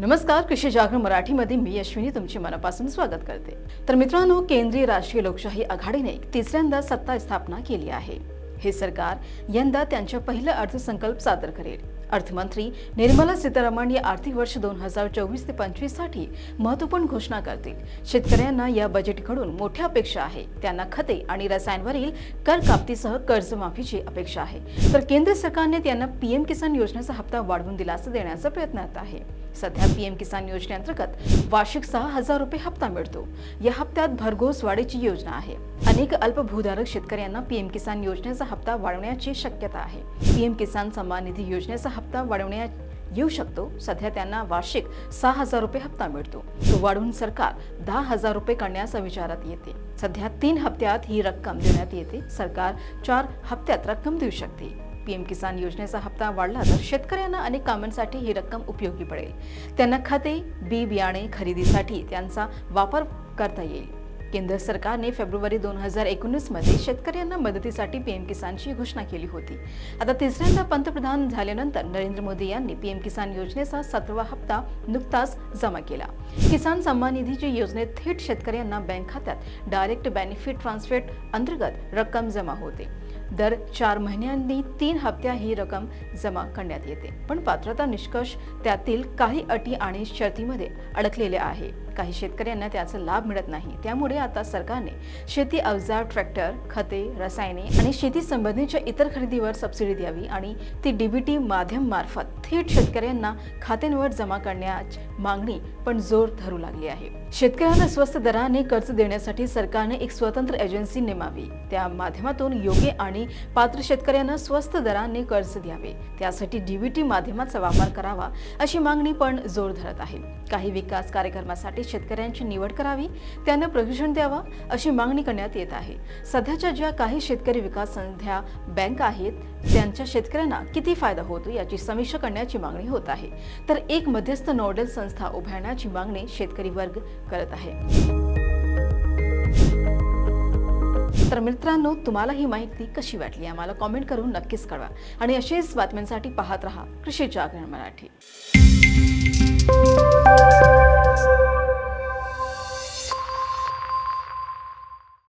नमस्कार कृषी जागरण मराठीमध्ये मी अश्विनी तुमचे मनापासून स्वागत करते. तर मित्रांनो केंद्रीय राष्ट्रीय लोकशाही आघाडीने तिसऱ्यांदा सत्ता स्थापना केली आहे. हे सरकार यंदा त्यांच्या पहिला अर्थसंकल्प सादर करेल. अर्थमंत्री निर्मला सीतारामन या आर्थिक वर्ष दोन हजार चोवीस ते पंचवीससाठी महत्त्वपूर्ण घोषणा करतील. शेतकऱ्यांना या बजेटकडून मोठ्या अपेक्षा आहे. त्यांना खते आणि रसायनवरील कर कापतीसह कर्जमाफीची अपेक्षा आहे. तर केंद्र सरकारने त्यांना पीएम किसान योजनेचा हप्ता वाढवून दिलासा देण्याचा प्रयत्नात आहे. सध्या पीएम किसान योजनेअंतर्गत वार्षिक सहा हजार रुपये हप्ता मिळतो. या हप्त्यात भरघोस वाढीची योजना आहे. अनेक अल्पभूधारक शेतकऱ्यांना पीएम किसान योजनेचा हप्ता वाढवण्याची शक्यता आहे. पीएम किसान सन्मान निधी योजनेचा हप्ता वाढवण्यात येऊ शकतो. सध्या त्यांना वार्षिक सहा हजार रुपये हप्ता मिळतो. तो वाढवून सरकार दहा हजार रुपये करण्यास विचारात येते. सध्या तीन हप्त्यात ही रक्कम देण्यात येते. सरकार चार हप्त्यात रक्कम देऊ शकते. पीएम किसान योजनेचा हप्ता वाढला तर शेतकऱ्यांना अनेक कामांसाठी ही रक्कम उपयोगी पडेल. त्यांना खते बी बियाणे खरेदीसाठी त्यांचा वापर करता येईल. केंद्र सरकारने फेब्रुवारी दोन हजार एकोणीसमध्ये शेतकऱ्यांना मदतीसाठी पीएम किसानची घोषणा केली होती. आता तिसऱ्यांदा पंतप्रधान झाल्यानंतर नरेंद्र मोदी यांनी पीएम किसान योजनेचा सतरावा हप्ता नुकताच जमा केला. किसान सन्मान निधीची योजनेत थेट शेतकऱ्यांना बँक खात्यात डायरेक्ट बेनिफिट ट्रान्सफर अंतर्गत रक्कम जमा होते. दर चार महिन्यांनी तीन हप्त्या ही रक्कम जमा करण्यात येते. पण पात्रता निष्कर्ष त्यातील काही अटी आणि शर्तीमध्ये अडकलेले आहे. काही शेतकऱ्यांना त्याचा लाभ मिळत नाही. त्यामुळे आता सरकारने शेती अवजार ट्रॅक्टर खते रसायने आणि शेती संबंधीच्या इतर खरेदीवर सबसिडी द्यावी आणि ती डीबीटी माध्यम मार्फत थेट शेतकऱ्यांना खात्यांवर जमा करण्याची मागणी पण जोर धरू लागली आहे. शेतकऱ्यांना स्वस्त दराने कर्ज देण्यासाठी सरकारने एक स्वतंत्र एजन्सी नेमावी. त्या माध्यमातून योग्य आणि पात्र शेतकऱ्यांना स्वस्त दराने कर्ज द्यावे. त्यासाठी डीबीटी माध्यमाचा वापर करावा अशी मागणी पण जोर धरत आहे. काही विकास कार्यक्रमासाठी शेतकऱ्यांची निवड करावी त्यांना प्रशिक्षण द्यावा अशी मागणी करण्यात येत आहे. सध्याच्या ज्या काही शेतकरी विकास संध्या बँक आहेत त्यांच्या शेतकऱ्यांना किती फायदा होतो याची समीक्षा करण्याची मागणी होत आहे. तर एक मध्यस्थ नोडल संस्था उभारण्याची मागणी शेतकरी वर्ग करत आहे. तर मित्रांनो तुम्हाला ही माहिती कशी वाटली? आम्हाला कॉमेंट करून नक्कीच कळवा. आणि अशीच बातम्यांसाठी पाहत रहा कृषी जागरण मराठी.